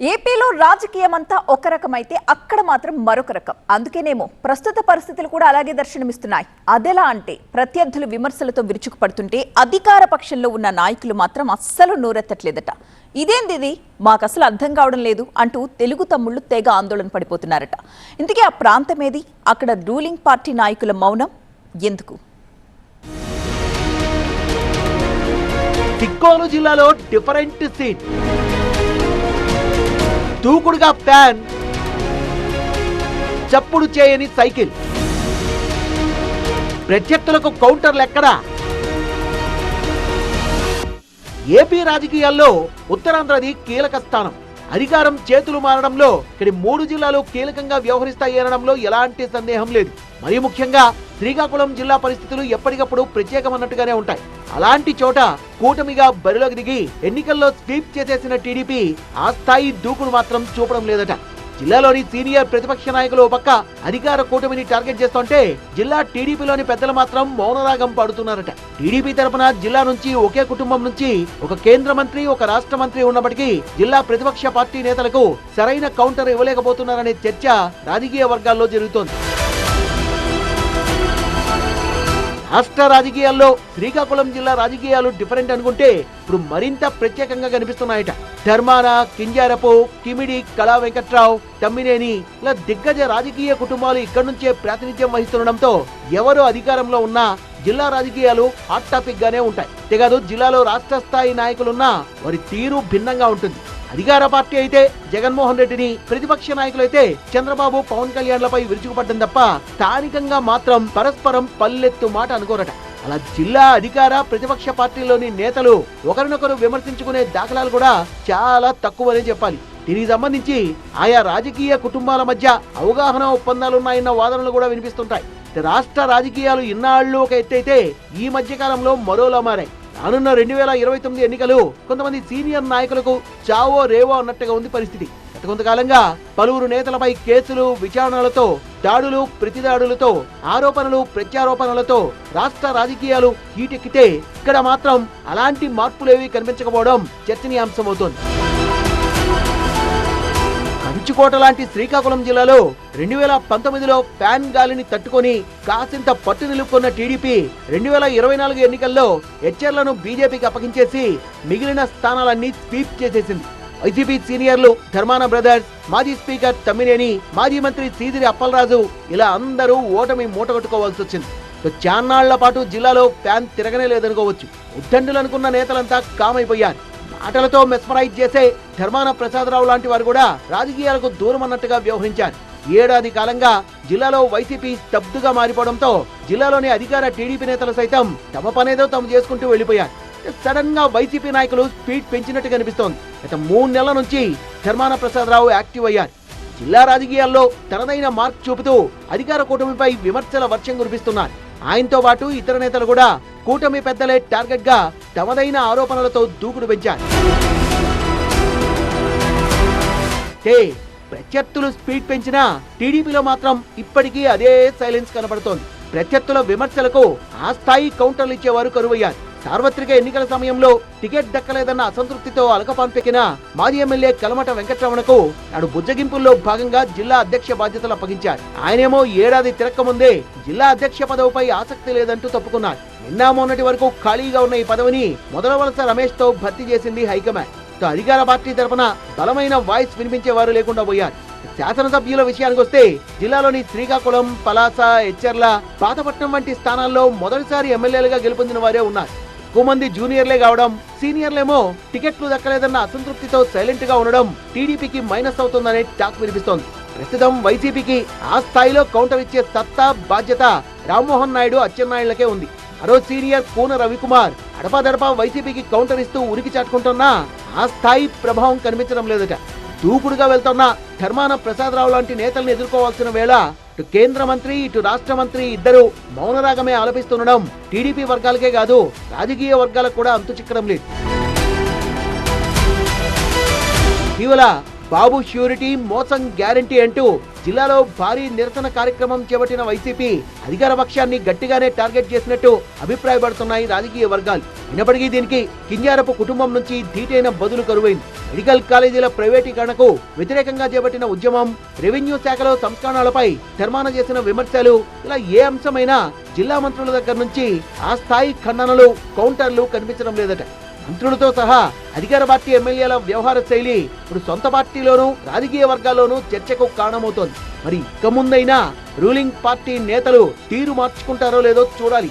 ఏపీలో రాజకీయం అంతా ఒక రకమైతే అక్కడ మాత్రం మరొక రకం. అందుకేనేమో ప్రస్తుత పరిస్థితులు కూడా అలాగే దర్శనమిస్తున్నాయి. అదెలా అంటే ప్రత్యర్థులు విమర్శలతో విరుచుకుపడుతుంటే అధికార పక్షంలో ఉన్న నాయకులు మాత్రం అస్సలు నోరెత్తట్లేదట. ఇదేంది ఇది? మాకు అసలు అర్థం కావడం లేదు అంటూ తెలుగు తమ్ముళ్ళు తెగ ఆందోళన పడిపోతున్నారట. ఇంతకీ ఆ ప్రాంతం ఏది అక్కడ రూలింగ్ పార్టీ నాయకుల మౌనం ఎందుకు? తిక్కోలు జిల్లాలో డిఫరెంట్ సీన్ దూకుడుగా ప్యాన్ చప్పుడు చేయని సైకిల్. ప్రత్యర్థులకు కౌంటర్లు ఎక్కడా? ఏపీ రాజకీయాల్లో ఉత్తరాంధ్రది కీలక స్థానం. అధికారం చేతులు మారడంలో ఇక్కడి మూడు జిల్లాలు కీలకంగా వ్యవహరిస్తాయి అనడంలో ఎలాంటి సందేహం లేదు. మరీ ముఖ్యంగా శ్రీకాకుళం జిల్లా పరిస్థితులు ఎప్పటికప్పుడు ప్రత్యేకమన్నట్టుగానే ఉంటాయి. అలాంటి చోట కూటమిగా బరిలోకి దిగి ఎన్నికల్లో స్వీప్ చేసేసిన టీడీపీ ఆ స్థాయి దూకును మాత్రం చూపడం లేదట. జిల్లాలోని సీనియర్ ప్రతిపక్ష నాయకులు పక్క అధికార కూటమిని టార్గెట్ చేస్తుంటే జిల్లా టీడీపీలోని పెద్దలు మాత్రం మౌనరాగం పాడుతున్నారట. టీడీపీ తరపున జిల్లా నుంచి ఒకే కుటుంబం నుంచి ఒక కేంద్ర మంత్రి ఒక రాష్ట్ర మంత్రి ఉన్నప్పటికీ జిల్లా ప్రతిపక్ష పార్టీ నేతలకు సరైన కౌంటర్ ఇవ్వలేకపోతున్నారనే చర్చ రాజకీయ వర్గాల్లో జరుగుతోంది. రాష్ట్ర రాజకీయాల్లో శ్రీకాకుళం జిల్లా రాజకీయాలు డిఫరెంట్ అనుకుంటే ఇప్పుడు మరింత ప్రత్యేకంగా కనిపిస్తున్నాయట. ధర్మాన కింజారపు కిమిడి కళా వెంకట్రావు తమ్మినేని ఇలా దిగ్గజ రాజకీయ కుటుంబాలు ఇక్కడి నుంచే ప్రాతినిధ్యం వహిస్తుండడంతో ఎవరు అధికారంలో ఉన్నా జిల్లా రాజకీయాలు హాట్ టాపిక్ గానే ఉంటాయి. అంతేకాదు జిల్లాలో రాష్ట్ర స్థాయి నాయకులున్నా వారి తీరు భిన్నంగా ఉంటుంది. అధికార పార్టీ అయితే జగన్మోహన్ రెడ్డిని ప్రతిపక్ష నాయకులైతే చంద్రబాబు పవన్ కళ్యాణ్లపై విరుచుకుపడ్డం తప్ప స్థానికంగా మాత్రం పరస్పరం పల్లెత్తు మాట అనుకోరట. అలా జిల్లా అధికార ప్రతిపక్ష పార్టీలోని నేతలు ఒకరినొకరు విమర్శించుకునే దాఖలాలు కూడా చాలా తక్కువనే చెప్పాలి. దీనికి సంబంధించి ఆయా రాజకీయ కుటుంబాల మధ్య అవగాహన ఒప్పందాలున్నాయన్న వాదనలు కూడా వినిపిస్తుంటాయి. రాష్ట్ర రాజకీయాలు ఇన్నాళ్ళు ఒక ఎత్తైతే ఈ మధ్య కాలంలో మరోలా మారాయి. రానున్న రెండు వేల ఇరవై తొమ్మిది ఎన్నికలు కొంతమంది సీనియర్ నాయకులకు చావో రేవో అన్నట్టుగా ఉంది పరిస్థితి. గత కొంతకాలంగా పలువురు నేతలపై కేసులు విచారణలతో దాడులు ప్రతిదాడులతో ఆరోపణలు ప్రత్యారోపణలతో రాష్ట్ర రాజకీయాలు హీటెక్కితే ఇక్కడ మాత్రం అలాంటి మార్పులేవీ కనిపించకపోవడం చర్చనీయాంశమవుతోంది. కంచుకోట లాంటి శ్రీకాకుళం జిల్లాలో రెండు వేల పంతొమ్మిదిలో ఫ్యాన్ గాలిని తట్టుకొని కాసింత పట్టు నిలుపుకున్న టీడీపీ రెండు వేల ఇరవై నాలుగు ఎన్నికల్లో హెచ్ఆర్లను బీజేపీకి అప్పగించేసి మిగిలిన స్థానాలన్నీ స్వీప్ చేసేసింది. వైసీపీ సీనియర్లు ధర్మాన బ్రదర్స్ మాజీ స్పీకర్ తమ్మినేని మాజీ మంత్రి సీదిరి అప్పలరాజు ఇలా అందరూ ఓటమి మూటగట్టుకోవాల్సి వచ్చింది. చాన్నాళ్ళ పాటు జిల్లాలో ఫ్యాన్ తిరగనే లేదనుకోవచ్చు. ఉద్దండులనుకున్న నేతలంతా కామైపోయారు. ఆటలతో మెస్మరైజ్ చేసే ధర్మాన ప్రసాదరావు లాంటి వారు కూడా రాజకీయాలకు దూరం అన్నట్టుగా వ్యవహరించారు. ఏడాది కాలంగా జిల్లాలో వైసీపీ స్తబ్దుగా మారిపోవడంతో జిల్లాలోని అధికార టీడీపీ నేతలు సైతం తమ పనేదో తాము చేసుకుంటూ వెళ్ళిపోయారు సడన్గా వైసీపీ నాయకులు స్పీడ్ పెంచినట్టు కనిపిస్తోంది. గత మూడు నెలల నుంచి ధర్మాన ప్రసాదరావు యాక్టివ్ అయ్యారు. జిల్లా రాజకీయాల్లో తనదైన మార్క్ చూపుతూ అధికార కూటమిపై విమర్శల వర్షం కురిపిస్తున్నారు. ఆయనతో పాటు ఇతర నేతలు కూడా కూటమి పెద్దలే టార్గెట్గా తమదైన ఆరోపణలతో దూకుడు పెంచారు. హే, ప్రత్యర్థులు స్పీడ్ పెంచినా టీడీపీలో మాత్రం ఇప్పటికీ అదే సైలెన్స్ కనబడుతోంది. ప్రత్యర్థుల విమర్శలకు ఆ స్థాయి కౌంటర్లు ఇచ్చేవారు కరువయ్యారు. సార్వత్రిక ఎన్నికల సమయంలో టికెట్ దక్కలేదన్న అసంతృప్తితో అలకపాన్పెక్కిన మాజీ ఎమ్మెల్యే కలమట వెంకటరమణకు నాడు బుజ్జగింపుల్లో భాగంగా జిల్లా అధ్యక్ష బాధ్యతలు అప్పగించారు. ఆయనేమో ఏడాది తిరక్కముందే జిల్లా అధ్యక్ష పదవిపై ఆసక్తి లేదంటూ తప్పుకున్నారు. నిన్న మొన్నటి వరకు ఖాళీగా ఉన్న ఈ పదవిని మొదల వలస రమేష్తో భర్తీ చేసింది హైకమాండ్. అధికార పార్టీ తరఫున బలమైన వాయిస్ వినిపించేవారు లేకుండా పోయారు. శాసనసభ్యుల విషయానికి వస్తే జిల్లాలోని శ్రీకాకుళం పలాస ఎచ్చెర్ల పాతపట్నం వంటి స్థానాల్లో మొదటిసారి ఎమ్మెల్యేలుగా గెలుపొందిన వారే ఉన్నారు. ఎక్కువ మంది జూనియర్లే కావడం సీనియర్లేమో టికెట్లు దక్కలేదన్న అసంతృప్తితో సైలెంట్గా ఉండడం టీడీపీకి మైనస్ అవుతుందనే టాక్ వినిపిస్తోంది. ప్రస్తుతం వైసీపీకి ఆ స్థాయిలో కౌంటర్ ఇచ్చే సత్తా బాధ్యత రామ్మోహన్ నాయుడు అచ్చెన్నాయుళ్ళకే ఉంది. మరో సీనియర్ కూన రవికుమార్ అడపాదడపా వైసీపీకి కౌంటర్ ఇస్తూ ఉనికి చాటుకుంటున్నా ఆ స్థాయి ప్రభావం కనిపించడం లేదట. దూకుడుగా వెళ్తున్న ధర్మాన ప్రసాదరావు లాంటి నేతల్ని ఎదుర్కోవాల్సిన వేళ ఇటు కేంద్ర మంత్రి ఇటు రాష్ట్ర మంత్రి ఇద్దరు మౌనరాగమే ఆలపిస్తుండడం టీడీపీ వర్గాలకే కాదు రాజకీయ వర్గాలకు కూడా అంతు చిక్కడం లేదు. ఇటీవల బాబు ష్యూరిటీ మోసం గ్యారంటీ అంటూ జిల్లాలో భారీ నిరసన కార్యక్రమం చేపట్టిన వైసీపీ అధికార పక్షాన్ని గట్టిగానే టార్గెట్ చేసినట్టు అభిప్రాయపడుతున్నాయి రాజకీయ వర్గాలు. అయినప్పటికీ దీనికి కింజారపు కుటుంబం నుంచి ధీటైన బదులు కరువైంది. మెడికల్ కాలేజీల ప్రైవేటీకరణకు వ్యతిరేకంగా చేపట్టిన ఉద్యమం రెవెన్యూ శాఖలో సంస్కరణలపై ధర్మాన చేసిన విమర్శలు ఇలా ఏ అంశమైనా జిల్లా మంత్రుల దగ్గర నుంచి ఆ స్థాయి ఖండనలు కౌంటర్లు కనిపించడం లేదట. మంత్రులతో సహా అధికార పార్టీ ఎమ్మెల్యేల వ్యవహార శైలి ఇప్పుడు సొంత పార్టీలోనూ రాజకీయ వర్గాల్లోనూ చర్చకు కారణమవుతోంది. మరి ఇక ముందైనా రూలింగ్ పార్టీ నేతలు తీరు మార్చుకుంటారో లేదో చూడాలి.